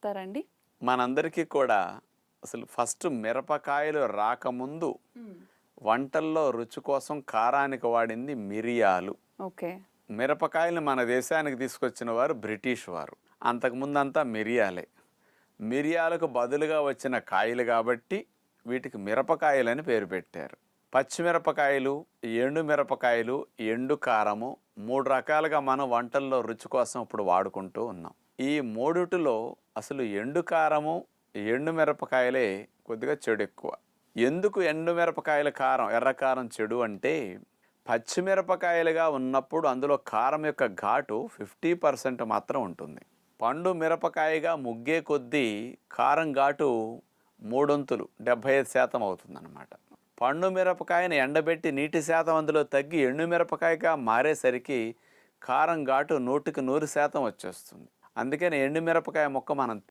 చెప్తారండి? మనందరికీ కూడా అసలు ఫస్ట్ మిరపకాయలు రాకముందు వంటల్లో రుచి కోసం కారానికి వాడింది మిరియాలు. ఓకే. మిరపకాయలు మన దేశానికి తీసుకొచ్చిన వారు బ్రిటిష్ వారు. అంతకుముందంతా మిరియాలే. మిరియాలకు బదులుగా వచ్చిన కాయలు కాబట్టి వీటికి మిరపకాయలని పేరు పెట్టారు. పచ్చిమిరపకాయలు ఎండు మిరపకాయలు ఎండు కారము మూడు రకాలుగా మనం వంటల్లో రుచి కోసం ఇప్పుడు వాడుకుంటూ ఉన్నాం. ఈ మూడిటిలో అసలు ఎండు కారము ఎండు మిరపకాయలే కొద్దిగా చెడు ఎక్కువ. ఎందుకు ఎండు మిరపకాయల కారం ఎర్ర కారం చెడు అంటే పచ్చిమిరపకాయలుగా ఉన్నప్పుడు అందులో కారం యొక్క ఘాటు ఫిఫ్టీ పర్సెంట్ మాత్రం ఉంటుంది. పండు మిరపకాయగా ముగ్గే కొద్దీ కారం ఘాటు మూడొంతులు డెబ్భై ఐదు శాతం అవుతుందన్నమాట. పండు మిరపకాయను ఎండబెట్టి నీటి శాతం అందులో తగ్గి ఎండు మిరపకాయగా మారేసరికి కారం ఘాటు నూటికి నూరు శాతం వచ్చేస్తుంది. అందుకని ఎండు మిరపకాయ మొక్క మనం